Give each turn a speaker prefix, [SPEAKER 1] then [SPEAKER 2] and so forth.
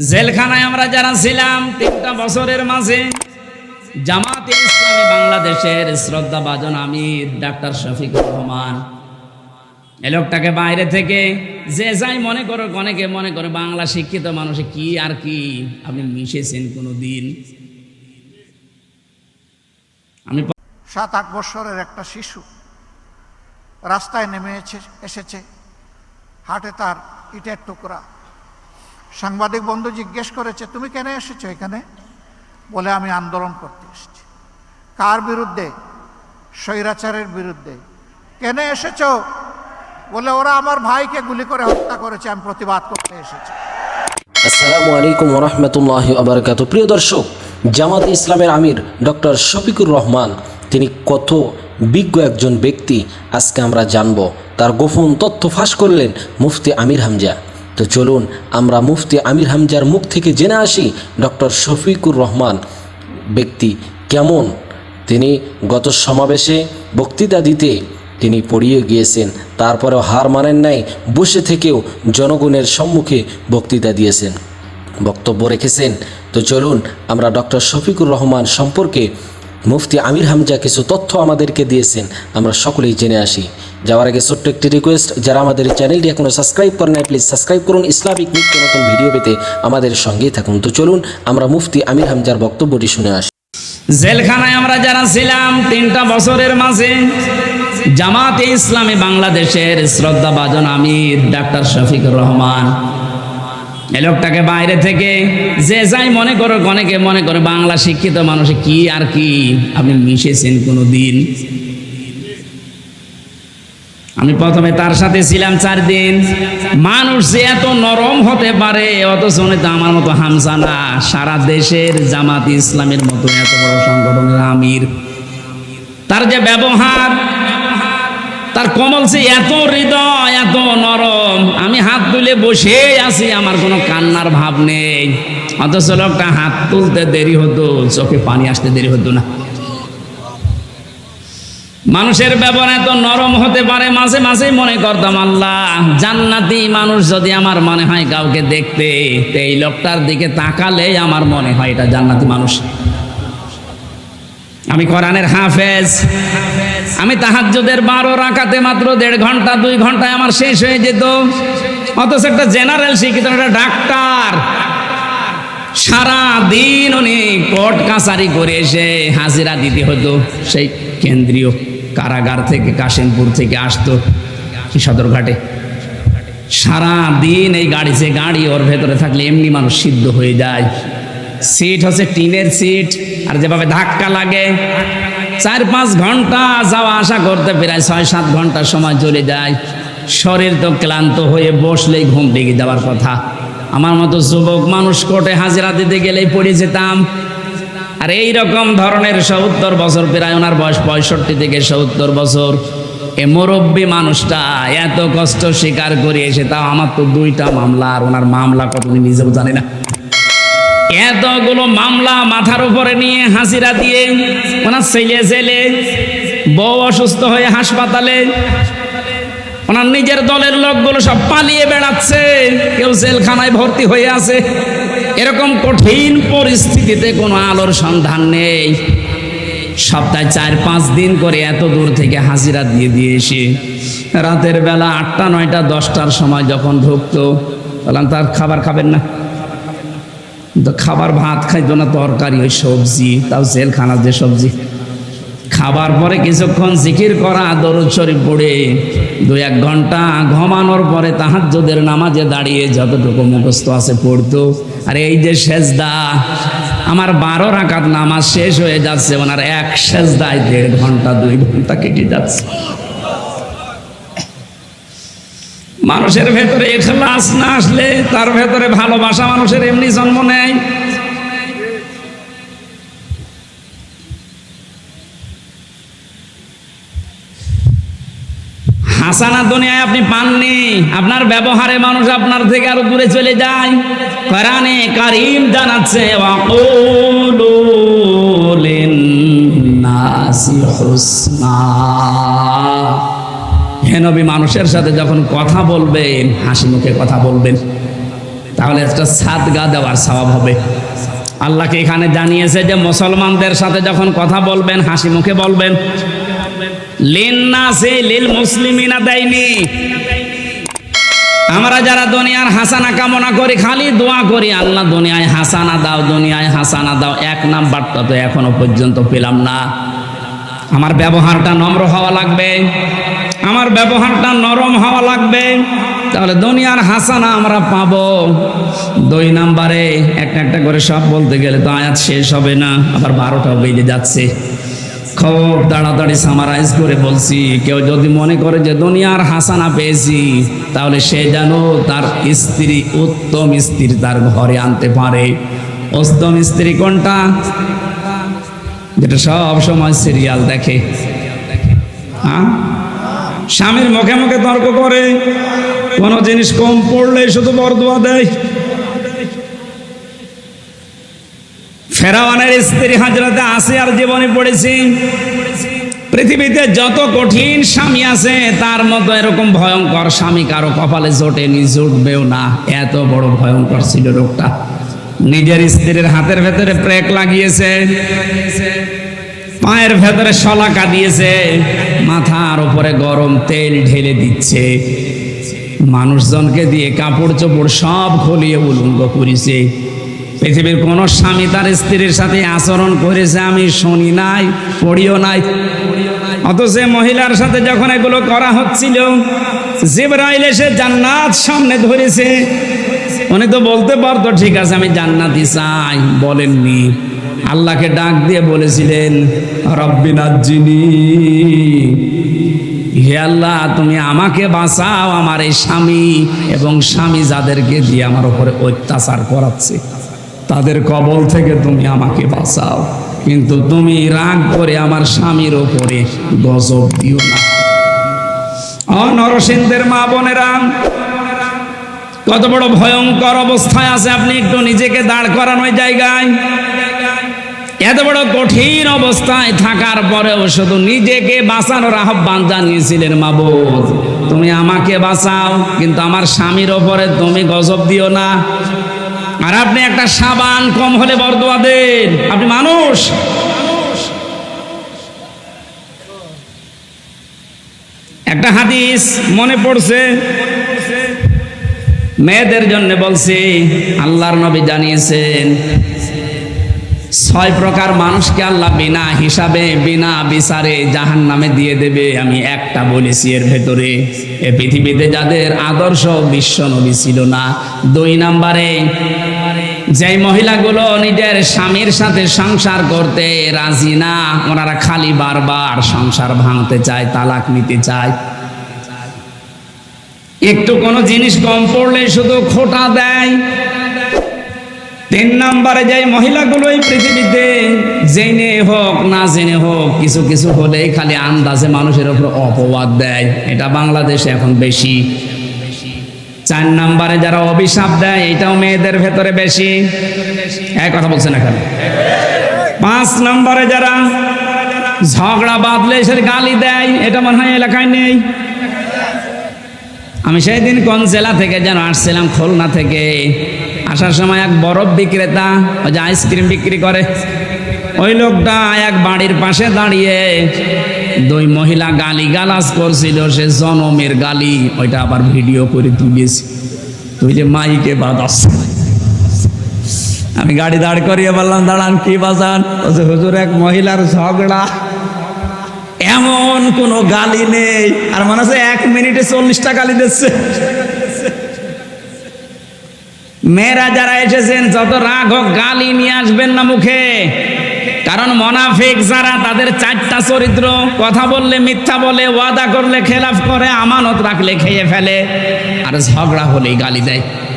[SPEAKER 1] জেলখানায় আমরা যারা ছিলাম, তিনটা বছরের মাঝে জামাতে ইসলামী বাংলাদেশের শ্রদ্ধা বাজন আমির ডাক্তার শফিকুর রহমান। এ লোকটাকে বাইরে থেকে যে যাই মনে করো অনেকে মনে করে বাংলা শিক্ষিত মানুষে কি আর কি, আপনি মিশেছেন কোনো দিন আমি
[SPEAKER 2] সাত আট বছরের একটা শিশু রাস্তায় নেমে এসে- এসেছে, হাটে তার ইটের টুকরা সাংবাদিক বন্ধু জিজ্ঞেস করেছে, তুমি কেন এসেছ এখানে? বলে, আমি আন্দোলন করতে এসেছি। কার বিরুদ্ধে? স্বৈরাচারের বিরুদ্ধে। কেন এসেছ? বলে, ওরা আমার ভাইকে গুলি করে হত্যা করেছে, আমি প্রতিবাদ করতে এসেছি।
[SPEAKER 3] আসসালামু আলাইকুম রহমতুল্লাহ আবরকাত প্রিয় দর্শক, জামাত ইসলামের আমির ডক্টর শফিকুর রহমান, তিনি কত বিজ্ঞ একজন ব্যক্তি, আজকে আমরা জানব। তার গোপন তথ্য ফাঁস করলেন মুফতি আমির হামজা। তো চলুন আমরা মুফতি আমির হামজার মুখ থেকে জেনে আসি ডক্টর শফিকুর রহমান। ব্যক্তি কেমন? তিনি গত সমাবেশে বক্তৃতা দিতে তিনি পড়িয়ে গিয়েছেন, তারপরেও হার মানেন নাই, বসে থেকেও জনগণের সম্মুখে বক্তৃতা দিয়েছেন, বক্তব্য রেখেছেন। তো চলুন আমরা ডক্টর শফিকুর রহমান সম্পর্কে মুফতি আমির হামজা কিছু তথ্য আমাদেরকে দিয়েছেন, আমরা সকলেই জেনে আসি। যাওয়ার আগে ছোট্ট একটি রিকোয়েস্ট যারা আমাদের চ্যানেলটি এখনও সাবস্ক্রাইব করেন নাই প্লিজ সাবস্ক্রাইব করুন। ইসলামিক নিত্য নতুন ভিডিও পেতে আমাদের সঙ্গেই থাকুন। তো চলুন, আমরা মুফতি আমির হামজার বক্তব্যটি শুনে আসি।
[SPEAKER 1] জেলখানায় আমরা যারা ছিলাম, তিনটা বছরের মাঝে, জামাতে ইসলামী বাংলাদেশের শ্রদ্ধা বাজন আমির, ডাক্তার শফিকুর রহমান। এ লোকটাকে বাইরে থেকে যে যাই মনে করো অনেকে মনে করে বাংলা শিক্ষিত মানুষে, কি আর কি? আপনি মিশেছেন কোনো দিন আমি প্রথমে তার সাথে ছিলাম চার দিন। মানুষ যে এত নরম হতে পারে, অথচ উনি তো আমার মতো হামসা না। সারা দেশের জামাত ইসলামের মতো এত বড় সংগঠনের আমির। তার যে ব্যবহার, তার কমল সে এত হৃদয়, এত নরম, আমি হাত তুলে বসে আছি, আমার কোনো কান্নার ভাব নেই। অথচ লোকটা হাত তুলতে দেরি হতো, চোখে পানি আসতে দেরি হতো না। মানুষের ব্যবহার এত নরম হতে পারে, মাঝে মাঝে মনে করতাম, আল্লাহ, জান্নাতি মানুষ যদি আমার মনে হয় কাউকে দেখতে এই লোকটার দিকে তাকালে আমার মনে হয় এটা জান্নাতি মানুষ। আমি কোরআনের হাফেজ। আমি তাহাজ্জুদের বারো রাখাতে মাত্র দেড় ঘণ্টা, দুই ঘন্টায় আমার শেষ হয়ে যেত। অথচ একটা জেনারেল শিক্ষিত, একটা ডাক্তার। সারা দিন উনি কোর্ট কাছারি করে এসে হাজিরা দিতে হতো। সেই কেন্দ্রীয় কারাগার থেকে, কাশিমপুর থেকে আসতো কি সদরঘাটে সারা দিন এই গাড়ি, যে গাড়ি ওর ভেতরে থাকলে এমনি মানুষ সিদ্ধ হয়ে যায়। সিট হচ্ছে টিনের সিট, আর যেভাবে ধাক্কা লাগে, চার পাঁচ ঘণ্টা যাওয়া আসা করতে প্রায় ছয় সাত ঘণ্টা সময় চলে যায়। শরীর তো ক্লান্ত হয়ে বসলেই ঘুম লেগে যাওয়ার কথা। আমার মতো যুবক মানুষ কোর্টে হাজিরা দিতে গেলেই পড়ে যেতাম। আর এই রকম ধরনের সত্তর বছর, প্রায় ওনার বয়স পঁয়ষট্টি থেকে সত্তর বছর। এ মুরব্বী মানুষটা এত কষ্ট স্বীকার করে এসে, তাও আমার তো দুইটা মামলা, আর ওনার মামলা কত উনি নিজেও জানে না। এতগুলো মামলা মাথার উপরে নিয়ে হাসিরা দিয়ে, ওনার ছেলে ছেলে বউ অসুস্থ হয়ে হাসপাতালে ওনার নিজের দলের লোকগুলো সব পালিয়ে বেড়াচ্ছে। কেউ জেলখানায় ভর্তি হয়ে আছে। এরকম কঠিন পরিস্থিতিতে কোনো আলোর সন্ধান নেই। সপ্তাহে চার, পাঁচ দিন করে এত দূর থেকে হাজিরা দিয়ে দিয়ে এসে রাতের বেলা আটটা, নয়টা, দশটার সময় যখন ঢুকতো, বললাম, তার খাবার খাবেন না? খাবার ভাত খাইতো না, তরকারি, ওই সবজি, তাও জেলখানার যে সবজি। খাবার পরে কিছুক্ষণ জিকির করা, দরুদ শরীফ পড়ে। দু এক ঘণ্টা ঘুমানোর পরে তাহাজ্জুদের নামাজে দাঁড়িয়ে যতটুকু মুখস্থ আছে পড়তো। আর এই যে সেজদা, আমার বারো রাকাত নামাজ শেষ হয়ে যাচ্ছে, ওনার এক সেজদায় দেড় ঘণ্টা, দুই ঘণ্টা কেটে যাচ্ছে। মানুষের ভেতরে এখলাস না আসলে, তার ভেতরে ভালোবাসা মানুষের এমনি জন্ম নেয়। হাসানা দুনিয়ায় আপনি পাননি। আপনার ব্যবহারে মানুষ আপনার থেকে আরও দূরে চলে যায়। কোরআনে কারিম জানাচ্ছে, ওয়াকুলু লিন্নাসি হুসনা। হে নবী, মানুষের সাথে যখন কথা বলবেন, হাসি মুখে কথা বলবেন, তাহলে একটা সাদগা দেওয়ার স্বভাব হবে। আল্লাহকে এখানে জানিয়েছে যে, মুসলমানদের সাথে যখন কথা বলবেন, হাসি মুখে বলবেন লিন না সে লিল মুসলিমিনা দেয়নি। আমরা যারা দুনিয়ার হাসানা কামনা করি, খালি দোয়া করি, আল্লাহ দুনিয়ায় হাসানা দাও, দুনিয়ায় হাসানা দাও। এক নাম্বারটা তো এখনও পর্যন্ত পেলাম না। আমার ব্যবহারটা নম্র হওয়া লাগবে। আমার ব্যবহারটা নরম হওয়া লাগবে। তাহলে দুনিয়ার হাসানা আমরা পাবো। দুই নাম্বারে একটা একটা করে সব বলতে গেলে তো আয়াত শেষ হবে না। আবার বারোটাও বেজে যাচ্ছে। খুব তাড়াতাড়ি সামারাইজ করে বলছি। কেউ যদি মনে করে যে দুনিয়ার হাসানা পেয়েছি, তাহলে সে যেন তার স্ত্রী, উত্তম স্ত্রী তার ঘরে আনতে পারে। উত্তম স্ত্রী কোনটা? যেটা সব সময় সিরিয়াল দেখে। হ্যাঁ? স্বামীর মুখে মুখে তর্ক করে। কোনো জিনিস কম পড়লে শুধু বরদোয়া দেয়। ফেরাওয়ানের স্ত্রী হাজরাতে আসে আর জীবনে পড়েছি। পৃথিবীতে যত কঠিন স্বামী আছে, তার মতো এরকম ভয়ঙ্কর স্বামী কারও কপালে জোটেনি, জুটবেও না। এত বড় ভয়ঙ্কর ছিল রোগটা। নিজের স্ত্রীর হাতের ভেতরে প্রেক লাগিয়েছে, পায়ের ভেতরে শলাকা দিয়েছে, মাথার উপরে গরম তেল ঢেলে দিচ্ছে। মানুষজনকে দিয়ে কাপড় চোপড় সব খলিয়ে উলঙ্গ করেছে। পৃথিবীর কোন স্বামী তার স্ত্রীর সাথে আচরণ করেছে আমি শুনি নাই, পড়িও নাই। অথচ মহিলার সাথে যখন এগুলো করা হচ্ছিল, জিবরাইল এসে জান্নাত সামনে ধরেছে। উনি তো বলতে পারতো, ঠিক আছে, আমি জান্নাতি চাই। বলেননি। আল্লাহকে ডাক দিয়ে বলেছিলেন রব্বিনাজ্জিনী হে আল্লাহ, তুমি আমাকে বাঁচাও, আমার এই স্বামী এবং স্বামী যাদেরকে দিয়ে আমার উপরে অত্যাচার করাচ্ছে। তাদের কবল থেকে তুমি আমাকে বাঁচাও। কিন্তু তুমি রাগ করে আমার স্বামীর ওপরে গজব দিও না। নরসিংদের মা বোনেরা, কত বড় ভয়ঙ্কর অবস্থায় আছে, আপনি একটু নিজেকে দাঁড় করানো জায়গায়। এত বড় কঠিন অবস্থায় থাকার পরেও শুধু নিজেকে বাঁচানোর আহ্বান জানিয়েছিলেন মাবুদ তুমি আমাকে বাঁচাও, কিন্তু আমার স্বামীর ওপরে তুমি গজব দিও না। আর আপনি একটা সাবান কম হলে বরদোয়া দেন। আপনি মানুষ। একটা হাদিস মনে পড়ছে। মেয়েদের জন্য বলছি, আল্লাহর নবী জানিয়েছেন ছয় প্রকার মানুষকে আল্লাহ বিনা হিসাবে, বিনা বিচারে জাহান নামে দিয়ে দেবে। আমি একটা বলেছি এর ভেতরে, এ পৃথিবীতে যাদের আদর্শ বিশ্ব নবী ছিল না। দুই নাম্বারে, যেই মহিলাগুলো নিজের স্বামীর সাথে সংসার করতে রাজি না, ওনারা খালি বারবার সংসার ভাঙতে চায়, তালাক নিতে চায়। একটু কোনো জিনিস কম পড়লে শুধু খোটা দেয় তিন নম্বরে যে মহিলাগুলো এই পৃথিবীতে জেনে হোক, না জেনে হোক, কিছু কিছু হলেই খালি আন্দাজে মানুষের উপর অপবাদ দেয়। এটা বাংলাদেশে এখন বেশি। চার নম্বরে যারা অভিশাপ দেয়, এটাও মেয়েদের ভেতরে বেশি। এক কথা বলছেন এখানে পাঁচ নম্বরে যারা ঝগড়া বাঁধলে সে গালি দেয়, এটা মনে হয় এলাকায় নেই। আমি সেই দিন কোন জেলা থেকে যেন আসছিলাম, খুলনা থেকে। আসার সময় এক বরফ বিক্রেতা ওই যে আইসক্রিম বিক্রি করে। ওই লোকটা এক বাড়ির পাশে দাঁড়িয়ে দুই মহিলা গালি গালাজ করছিল, সে জনমের গালি, ওইটা আবার ভিডিও করে তুলেছি। তুই যে মাইকে বাদাস আমি গাড়ি দাঁড় করিয়ে বললাম, দাঁড়ান, কি বাজান? হুজুর, এক মহিলার ঝগড়া। এমন কোনো গালি নেই। আর মনে হচ্ছে এক মিনিটে চল্লিশটা গালি দিচ্ছে। মেয়েরা যারা এসেছেন, যত রাগ হোক গালি নিয়ে আসবেন না মুখে। কারণ মনাফিক যারা, তাদের চারটা চরিত্র। কথা বললে মিথ্যা বলে, ওয়াদা করলে খেলাফ করে, আমানত রাখলে খেয়ে ফেলে। আর ঝগড়া হলেই গালি দেয়।